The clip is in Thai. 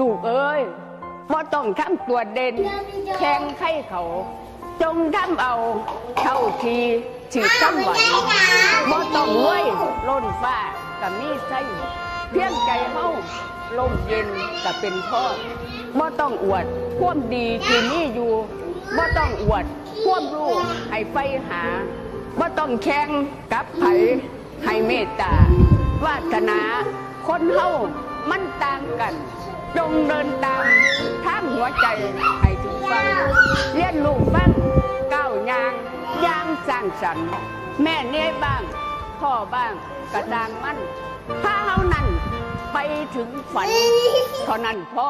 ลูกเอ้ยบ่ต้องทำตัวเด่นแข่งไข่เขา จงทำเอาเท่าทีถือตั้งไหวบ่ต้องรวยล้นฟ้ากับมีไส้เพียงใจเฮาลมเย็นก็เป็นพ่อบ่ต้องอวดความดีที่มีอยู่บ่ต้องอวดความรู้ให้ไฟหาบ่ต้องแข่งกับไผให้เมตตาวาสนาคนเฮามันต่างกัน จงเดินตามทางหัวใจให้ถึงฟังเลี้ยนลูกบ้างก้าวยางยางสร้างสรรค์แม่เนี้ยบ้าง พ่อบ้างกระดางมั่นถ้าเฮานั่นไปถึงฝันเท่านั้นพ่อ